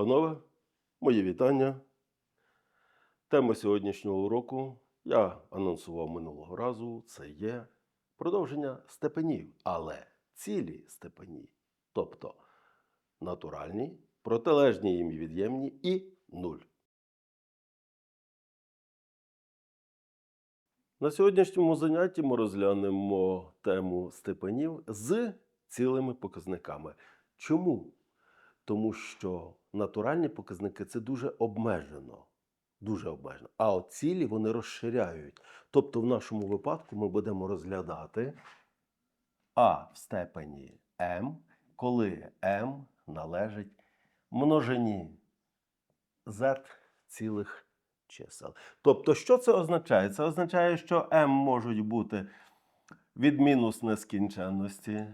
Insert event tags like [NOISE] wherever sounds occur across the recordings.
Панове, мої вітання. Тема сьогоднішнього уроку я анонсував минулого разу. Це є продовження степенів, але цілі степені, тобто натуральні, протилежні їм від'ємні і нуль. На сьогоднішньому занятті ми розглянемо тему степенів з цілими показниками. Чому? Тому що натуральні показники це дуже обмежено. Дуже обмежено. А от цілі вони розширяють. Тобто, в нашому випадку ми будемо розглядати А в степені m, коли m належить множині z цілих чисел. Тобто, що це означає? Це означає, що m можуть бути від мінус нескінченності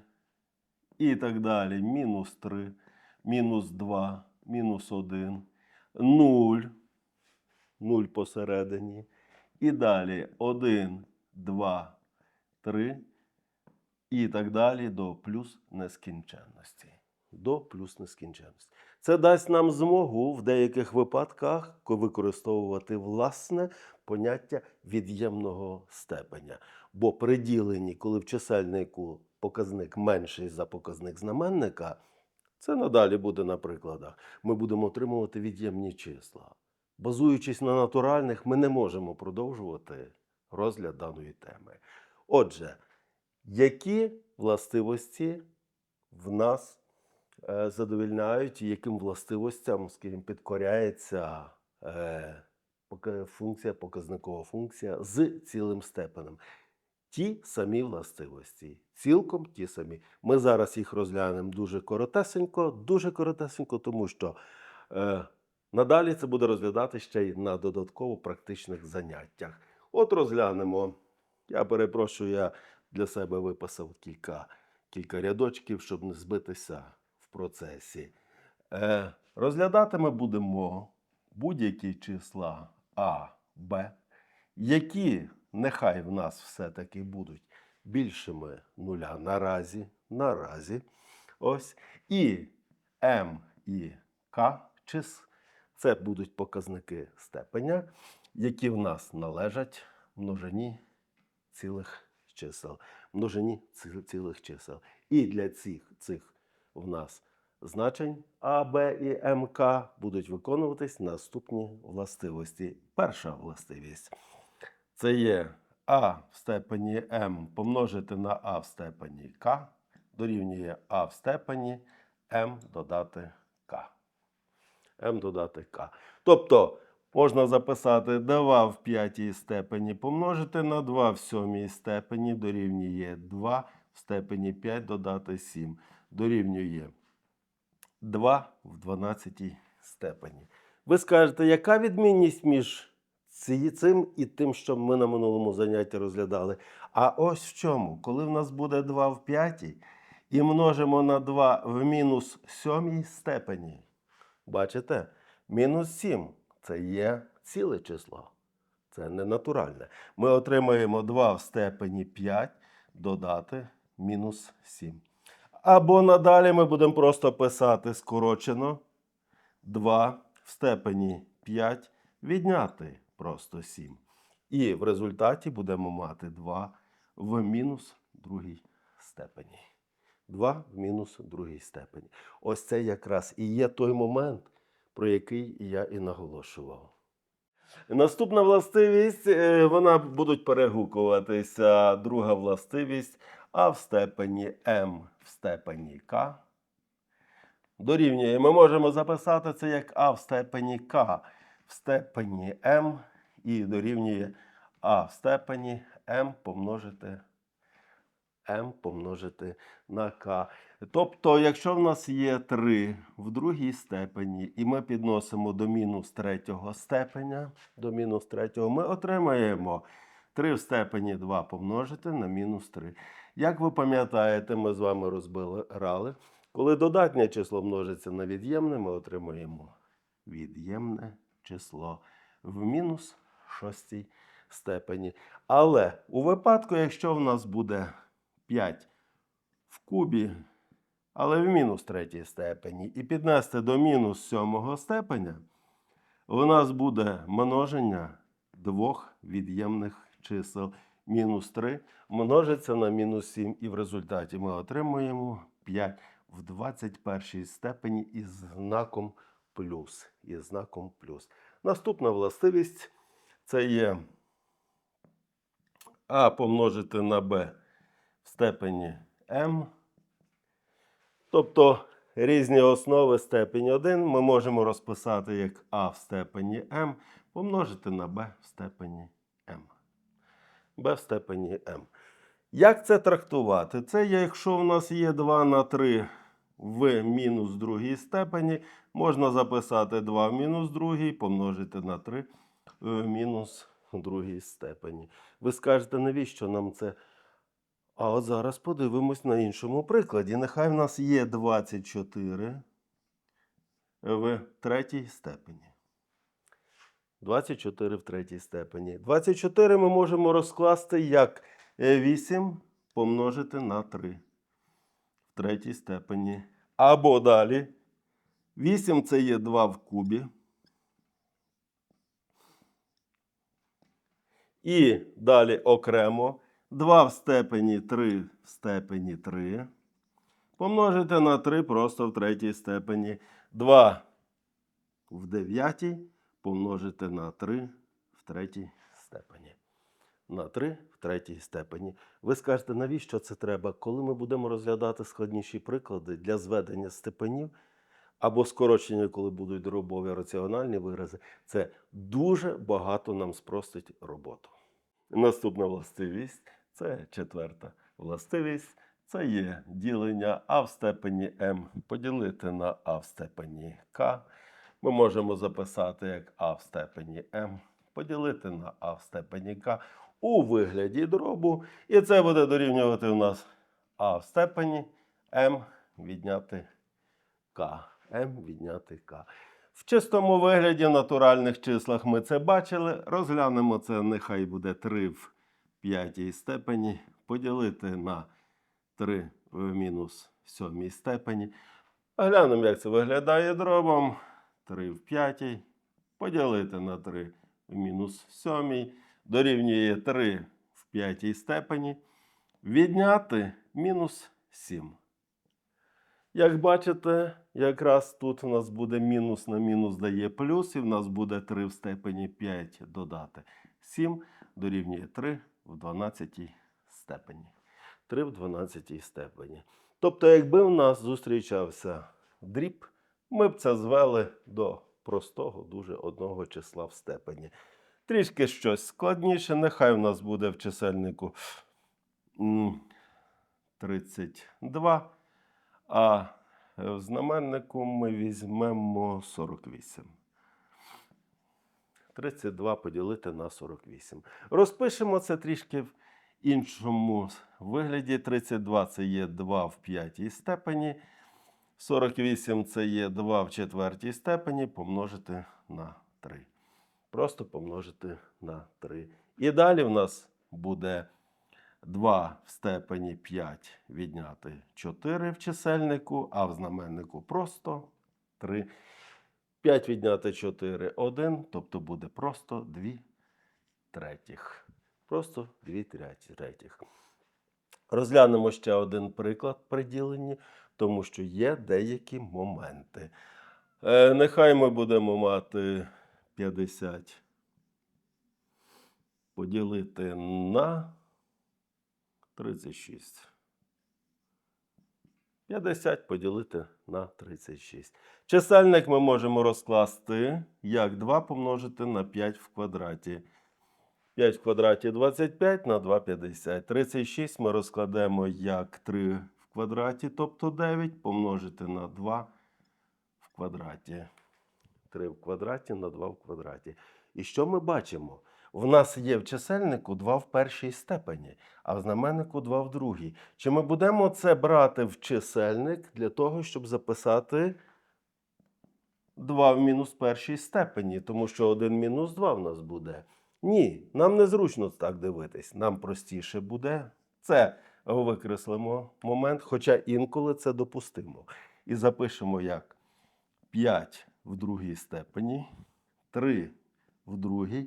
і так далі. Мінус 3, мінус 2, мінус 1, 0, 0 посередині. І далі 1, 2, 3 і так далі до плюс нескінченності. До плюс нескінченності. Це дасть нам змогу в деяких випадках використовувати власне поняття від'ємного степеня. Бо при діленні, коли в чисельнику показник менший за показник знаменника, це надалі буде на прикладах. Ми будемо отримувати від'ємні числа. Базуючись на натуральних, ми не можемо продовжувати розгляд даної теми. Отже, які властивості в нас е, задовільняють, і яким властивостям, скажімо, підкоряється е, функція, показникова функція з цілим степенем? Ті самі властивості, цілком ті самі. Ми зараз їх розглянемо дуже коротесенько, дуже коротесенько, тому що е, надалі це буде розглядати ще й на додатково практичних заняттях. От розглянемо. Я перепрошую, я для себе виписав кілька, кілька рядочків, щоб не збитися в процесі. Е, розглядати ми будемо будь-які числа А, Б, які нехай в нас все-таки будуть більшими нуля наразі, наразі. Ось. І М і К чис. Це будуть показники степеня, які в нас належать множині цілих чисел. Множині цілих чисел. І для цих, цих в нас значень А, Б і МК будуть виконуватись наступні властивості. Перша властивість це є А в степені М помножити на А в степені К дорівнює А в степені М додати К. М додати К. Тобто можна записати 2 в п'ятій степені помножити на 2 в сьомій степені дорівнює 2 в степені 5 додати 7 дорівнює 2 в 12 степені. Ви скажете, яка відмінність між цим і тим, що ми на минулому занятті розглядали? А ось в чому, коли в нас буде 2 в п'ятій і множимо на 2 в мінус сьомій степені. Бачите? Мінус 7 це є ціле число. Це не натуральне. Ми отримаємо 2 в степені 5 додати мінус 7. Або надалі ми будемо просто писати скорочено 2 в степені 5 відняти просто 7. І в результаті будемо мати 2 в мінус другій степені. 2 в мінус другій степені. Ось це якраз і є той момент, про який я і наголошував. Наступна властивість, е, вона будуть перегукуватися. Друга властивість А в степені М в степені К. Дорівнює. Ми можемо записати це як А в степені К в степені М і дорівнює А в степені М помножити m помножити на k. Тобто, якщо в нас є 3 в другій степені, і ми підносимо до мінус третього степеня, до мінус третього, ми отримаємо 3 в степені 2 помножити на мінус 3. Як ви пам'ятаєте, ми з вами розбирали, коли додатнє число множиться на від'ємне, ми отримуємо від'ємне число в мінус шостій степені. Але у випадку, якщо в нас буде 5 в кубі, але в мінус третій степені. І піднести до мінус сьомого степеня у нас буде множення двох від'ємних чисел. Мінус 3 множиться на мінус 7, і в результаті ми отримуємо 5 в 21 степені із знаком плюс. Із знаком плюс. Наступна властивість це є а помножити на b в степені m. Тобто різні основи степені 1 ми можемо розписати як а в степені m помножити на b в степені m. b в степені m. Як це трактувати? Це якщо в нас є 2 на 3 в мінус другій степені, можна записати 2 в мінус другій, помножити на 3 в мінус другій степені. Ви скажете, навіщо нам це? А от зараз подивимось на іншому прикладі. Нехай в нас є 24 в третій степені. 24 в третій степені. 24 ми можемо розкласти як е, 8 помножити на 3 в третій степені. Або далі. 8 це є 2 в кубі. І далі окремо 2 в степені 3 в степені 3. Помножити на 3 просто в третій степені. 2 в дев'ятій помножити на 3 в третій степені. На 3 в третій степені. Ви скажете, навіщо це треба? Коли ми будемо розглядати складніші приклади для зведення степенів або скорочення, коли будуть дробові раціональні вирази, це дуже багато нам спростить роботу. Наступна властивість це четверта властивість. Це є ділення а в степені m поділити на а в степені k. Ми можемо записати як а в степені m поділити на а в степені k у вигляді дробу. І це буде дорівнювати у нас а в степені m відняти k. m відняти k. В чистому вигляді в натуральних числах ми це бачили. Розглянемо це, нехай буде 3 в п'ятій степені. Поділити на 3 в мінус сьомій степені. Глянемо, як це виглядає дробом. 3 в п'ятій. Поділити на 3 в мінус сьомій. Дорівнює 3 в п'ятій степені. Відняти мінус 7. Як бачите, якраз тут у нас буде мінус на мінус дає плюс, і в нас буде 3 в степені 5 додати 7 дорівнює 3 в 12 степені. 3 в 12 степені. Тобто, якби в нас зустрічався дріб, ми б це звели до простого дуже одного числа в степені. Трішки щось складніше, нехай в нас буде в чисельнику 32. А в знаменнику ми візьмемо 48. 32 поділити на 48. Розпишемо це трішки в іншому вигляді. 32 це є 2 в п'ятій степені. 48 це є 2 в четвертій степені помножити на 3. Просто помножити на 3. І далі в нас буде 2 в степені 5 відняти 4 в чисельнику, а в знаменнику просто 3. 5 відняти 4 1, тобто буде просто 2 третіх. Просто 2 третіх. Розглянемо ще один приклад при діленні, тому що є деякі моменти. Е, нехай ми будемо мати 50 поділити на 36. 50 поділити на 36. Чисельник ми можемо розкласти як 2 помножити на 5 в квадраті. 5 в квадраті 25 на 2 50. 36 ми розкладемо як 3 в квадраті, тобто 9 помножити на 2 в квадраті. 3 в квадраті на 2 в квадраті. І що ми бачимо? В нас є в чисельнику 2 в першій степені, а в знаменнику 2 в другій. Чи ми будемо це брати в чисельник для того, щоб записати 2 в мінус першій степені, тому що 1 мінус 2 в нас буде? Ні, нам незручно так дивитись. Нам простіше буде це викреслимо момент, хоча інколи це допустимо. І запишемо як 5 в другій степені, 3 в другій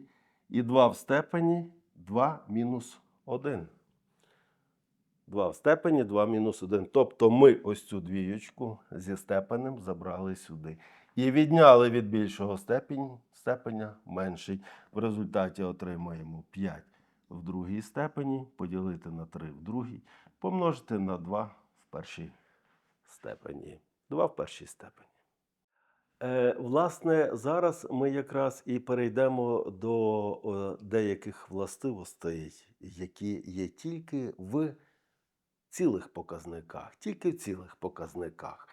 і 2 в степені 2 мінус 1. 2 в степені, 2 мінус 1. Тобто ми ось цю двієчку зі степенем забрали сюди. І відняли від більшого степені, степеня менший. В результаті отримаємо 5 в другій степені, поділити на 3 в другій, помножити на 2 в першій степені. 2 в першій степені. Е, власне, зараз ми якраз і перейдемо до деяких властивостей, які є тільки в цілих показниках, тільки в цілих показниках.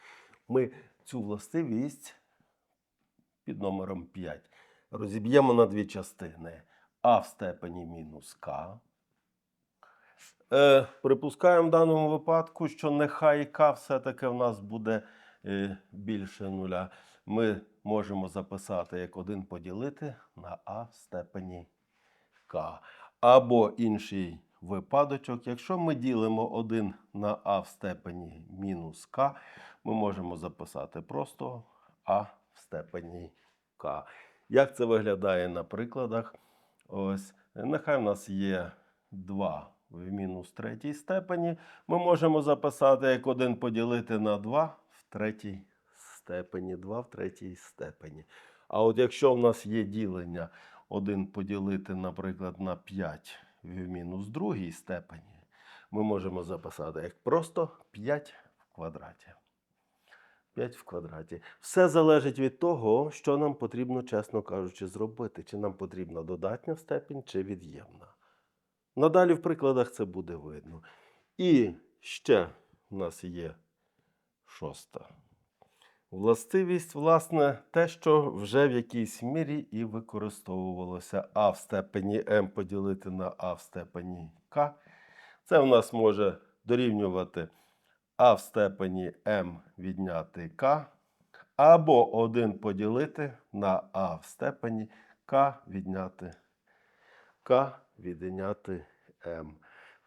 Ми цю властивість під номером 5 розіб'ємо на дві частини. А в степені мінус К. Е, припускаємо в даному випадку, що нехай К все-таки в нас буде е, більше нуля. Ми можемо записати як 1 поділити на А в степені К. Або інший випадочок, якщо ми ділимо 1 на А в степені мінус К, ми можемо записати просто А в степені К. Як це виглядає на прикладах? Ось, нехай в нас є 2 в мінус третій степені. Ми можемо записати як 1 поділити на 2 в третій степені, 2 в третій степені. А от якщо в нас є ділення 1 поділити, наприклад, на 5 в мінус другій степені, ми можемо записати як просто 5 в квадраті. 5 в квадраті. Все залежить від того, що нам потрібно, чесно кажучи, зробити. Чи нам потрібна додатня степінь, чи від'ємна. Надалі в прикладах це буде видно. І ще в нас є шоста властивість, власне, те, що вже в якійсь мірі і використовувалося А в степені М поділити на А в степені К. Це в нас може дорівнювати А в степені М відняти К, або 1 поділити на А в степені К відняти К відняти М.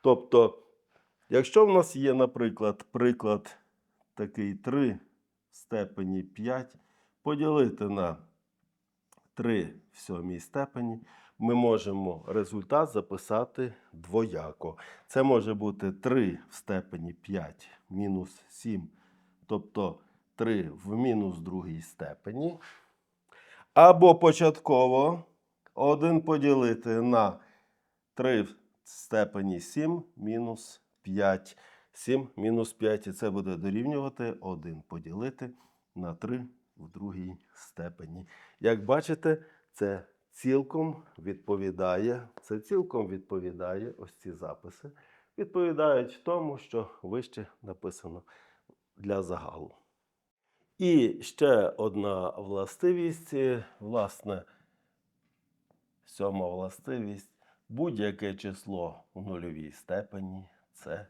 Тобто, якщо в нас є, наприклад, приклад такий 3 в степені 5 поділити на 3 в сьомій степені, ми можемо результат записати двояко. Це може бути 3 в степені 5 мінус 7, тобто 3 в мінус другій степені. Або початково 1 поділити на 3 в степені 7 мінус 5. 7 мінус 5, і це буде дорівнювати 1 поділити на 3 в другій степені. Як бачите, це цілком відповідає, це цілком відповідає ось ці записи, відповідають тому, що вище написано для загалу. І ще одна властивість, власне, сьома властивість. Будь-яке число у нульовій степені це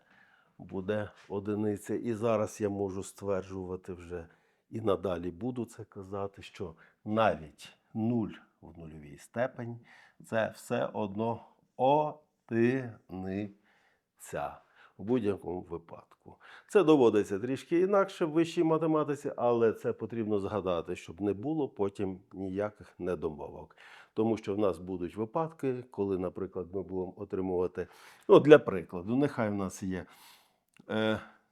буде одиниця. І зараз я можу стверджувати вже і надалі буду це казати, що навіть нуль в нульовій степені це все одно одиниця в будь-якому випадку. Це доводиться трішки інакше в вищій математиці, але це потрібно згадати, щоб не було потім ніяких недомовок. Тому що в нас будуть випадки, коли, наприклад, ми будемо отримувати, ну, для прикладу, нехай в нас є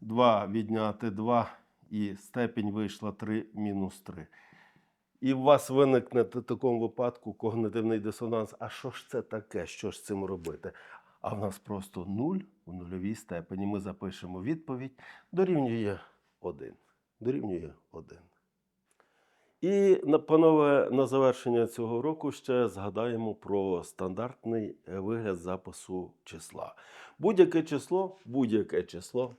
2 відняти 2 і степінь вийшла 3 мінус 3. І у вас виникне в такому випадку когнитивний дисонанс. А що ж це таке? Що ж з цим робити? А в нас просто 0 у нульовій степені. Ми запишемо відповідь, дорівнює 1. Дорівнює 1. І, панове, на завершення цього року ще згадаємо про стандартний е, вигляд запису числа. Будь-яке число, будь-яке число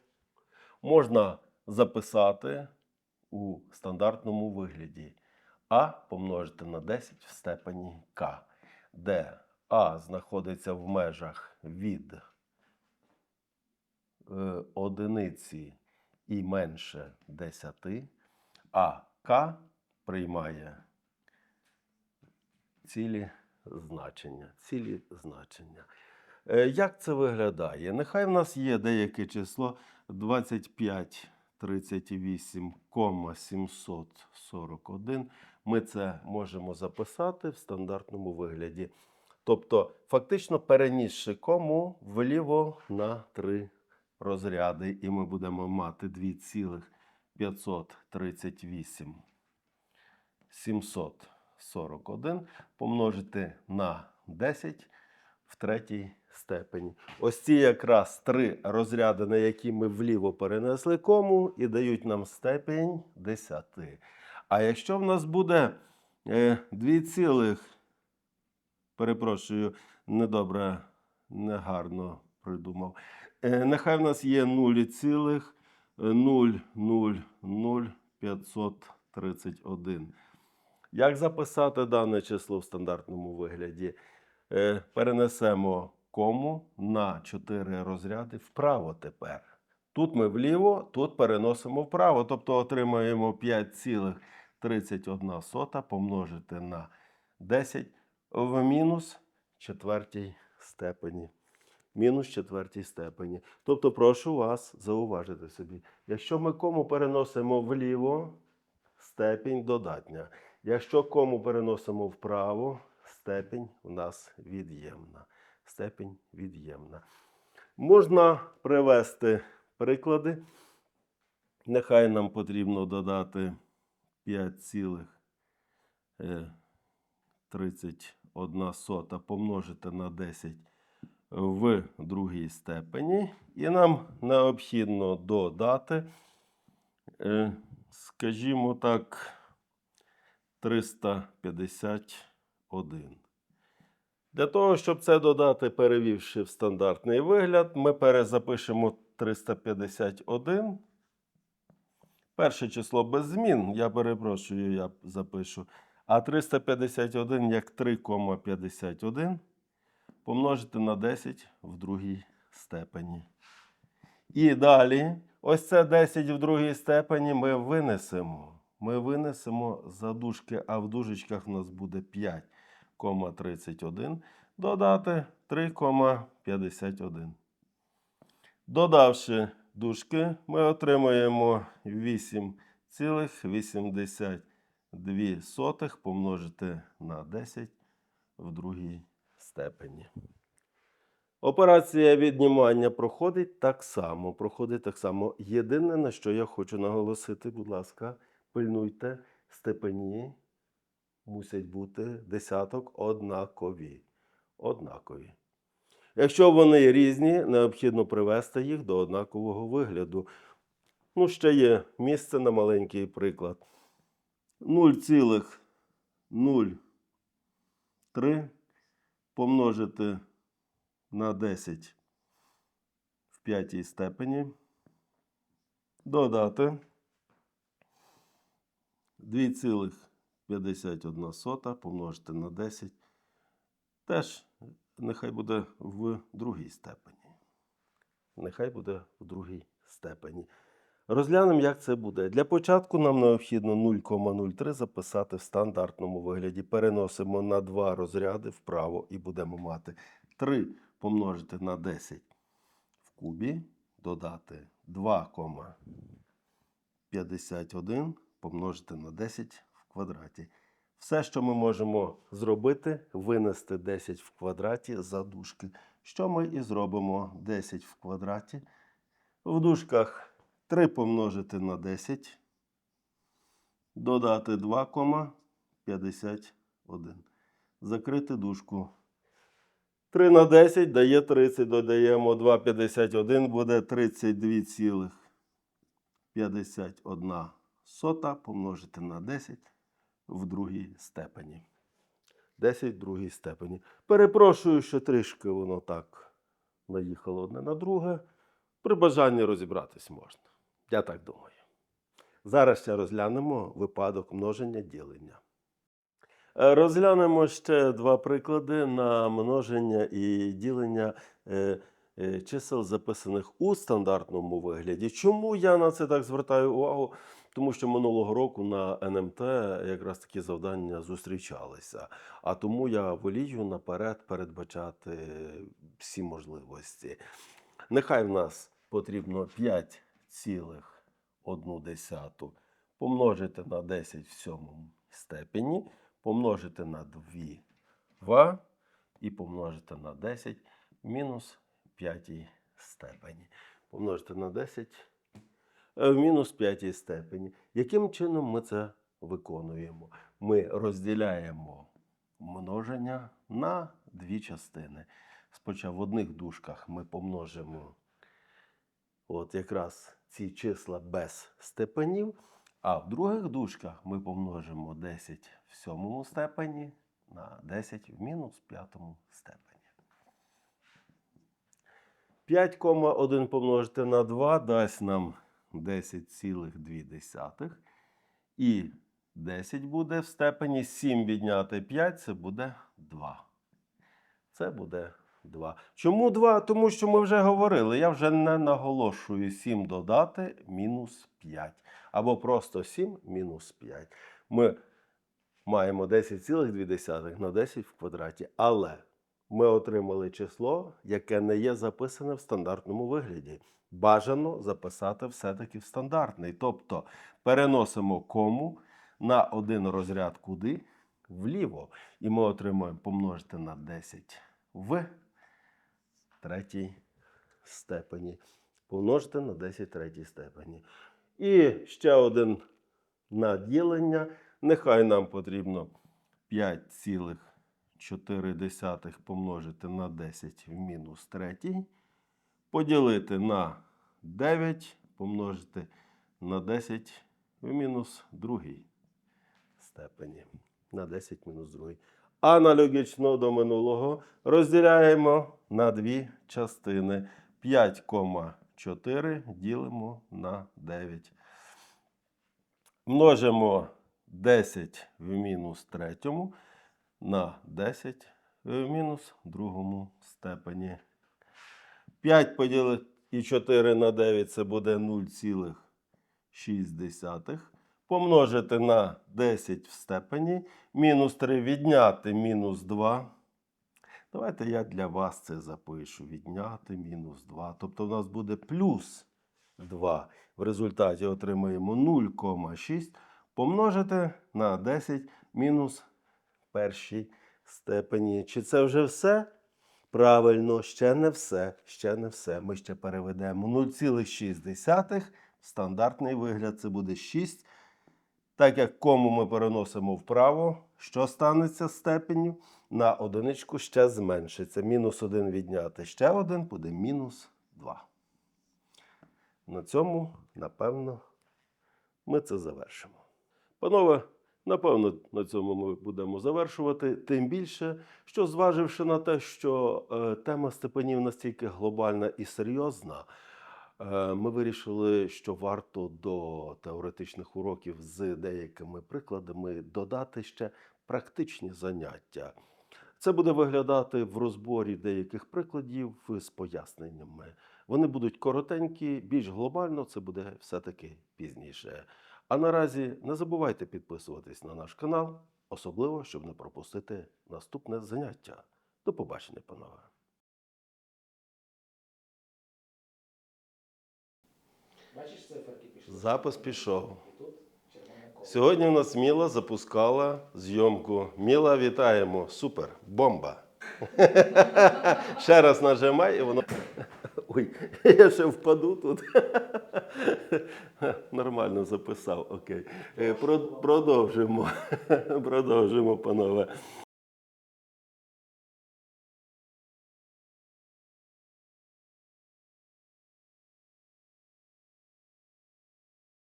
можна записати у стандартному вигляді. А помножити на 10 в степені К, де А знаходиться в межах від е, одиниці і менше 10, а К приймає цілі значення. Цілі значення. Е, Як це виглядає? Нехай в нас є деяке число 25 38, 741. Ми це можемо записати в стандартному вигляді. Тобто, фактично перенісши кому вліво на 3 розряди, і ми будемо мати 2,538 741 помножити на 10 в третій степені. Ось ці якраз три розряди, на які ми вліво перенесли кому, і дають нам степень 10. А якщо в нас буде е, 2 цілих, перепрошую, недобре, негарно придумав. Е, нехай в нас є 0,000531. Як записати дане число в стандартному вигляді? Е, перенесемо кому на 4 розряди вправо тепер. Тут ми вліво, тут переносимо вправо, тобто отримаємо 5,31 помножити на 10 в мінус четвертій степені. Мінус четвертій степені. Тобто, прошу вас зауважити собі, якщо ми кому переносимо вліво, степінь додатня. Якщо кому переносимо вправо, степінь у нас від'ємна. Степінь від'ємна. Можна привести приклади. Нехай нам потрібно додати 5,31 помножити на 10 в другій степені. І нам необхідно додати, е, скажімо так, 351. Для того, щоб це додати, перевівши в стандартний вигляд, ми перезапишемо 351. Перше число без змін, я перепрошую, я запишу. А 351 як 3,51 помножити на 10 в другій степені. І далі, ось це 10 в другій степені ми винесемо. Ми винесемо за дужки, а в дужечках у нас буде 5,31. Додати 3,51. Додавши дужки, ми отримаємо 8,82 помножити на 10 в другій степені. Операція віднімання проходить так само. Проходить так само. Єдине, на що я хочу наголосити, будь ласка, пильнуйте, степені мусять бути десяток однакові. Однакові. Якщо вони різні, необхідно привести їх до однакового вигляду. Ну, ще є місце на маленький приклад. 0,03 помножити на 10 в п'ятій степені. Додати 2,51 помножити на 10. Теж нехай буде в другій степені. Нехай буде в другій степені. Розглянемо, як це буде. Для початку нам необхідно 0,03 записати в стандартному вигляді. Переносимо на два розряди вправо і будемо мати 3 помножити на 10 в кубі, додати 2,51 помножити на 10 в квадраті. Все, що ми можемо зробити, винести 10 в квадраті за дужки. Що ми і зробимо 10 в квадраті. В дужках 3 помножити на 10, додати 2,51. Закрити дужку. 3 на 10 дає 30, додаємо 2,51, буде 32,51 сота помножити на 10 в другій степені. 10 в другій степені. Перепрошую, що трішки воно так наїхало одне на друге. При бажанні розібратись можна. Я так думаю. Зараз ще розглянемо випадок множення ділення. Е, Розглянемо ще два приклади на множення і ділення е, чисел, записаних у стандартному вигляді. Чому я на це так звертаю увагу? Тому що минулого року на НМТ якраз такі завдання зустрічалися. А тому я волію наперед передбачати всі можливості. Нехай в нас потрібно 5,1 помножити на 10 в сьомому степені, помножити на 2 2 і помножити на 10 в мінус 5 степені. Помножити на 10 е, в мінус 5 степені. Яким чином ми це виконуємо? Ми розділяємо множення на дві частини. Спочатку в одних дужках ми помножимо от якраз ці числа без степенів, а в других дужках ми помножимо 10 в сьомому степені на 10 в мінус п'ятому степені. 5,1 помножити на 2 дасть нам 10,2. І 10 буде в степені 7 відняти 5 це буде 2. Це буде 2. Чому 2? Тому що ми вже говорили. Я вже не наголошую 7 додати мінус 5. Або просто 7 мінус 5. Ми маємо 10,2 на 10 в квадраті. Але ми отримали число, яке не є записане в стандартному вигляді. Бажано записати все-таки в стандартний. Тобто переносимо кому на один розряд куди? Вліво. І ми отримуємо помножити на 10 в третій степені. Помножити на 10 в третій степені. І ще один наділення. Нехай нам потрібно 5,4 помножити на 10 в мінус третій. Поділити на 9, помножити на 10 в мінус другій степені. На 10 мінус другий. Аналогічно до минулого розділяємо на дві частини. 5,4 ділимо на 9. Множимо 10 в мінус третьому на 10 в мінус другому степені. 5 поділити і 4 на 9 це буде 0,6. Помножити на 10 в степені. Мінус 3 відняти мінус 2. Давайте я для вас це запишу. Відняти мінус 2. Тобто у нас буде плюс 2. В результаті отримаємо 0,6 помножити на 10 мінус першій степені. Чи це вже все? Правильно, ще не все. Ще не все. Ми ще переведемо 0,6 в стандартний вигляд. Це буде 6. Так як кому ми переносимо вправо, що станеться степеню? На одиничку ще зменшиться. Мінус 1 відняти ще один буде мінус 2. На цьому, напевно, ми це завершимо. Панове, напевно, на цьому ми будемо завершувати. Тим більше, що зваживши на те, що е, тема степенів настільки глобальна і серйозна, е, ми вирішили, що варто до теоретичних уроків з деякими прикладами додати ще практичні заняття. Це буде виглядати в розборі деяких прикладів з поясненнями. Вони будуть коротенькі, більш глобально це буде все-таки пізніше. А наразі не забувайте підписуватись на наш канал, особливо, щоб не пропустити наступне заняття. До побачення, панове. Бачиш, циферки пішли? Запис пішов. Сьогодні у нас Міла запускала зйомку. Міла, вітаємо! Супер! Бомба! [LAUGHS] Ще раз нажимай і воно. Ой, [LAUGHS] я ще впаду тут. [LAUGHS] Нормально записав, окей. Е, про- Продовжимо. [LAUGHS] Продовжимо, панове.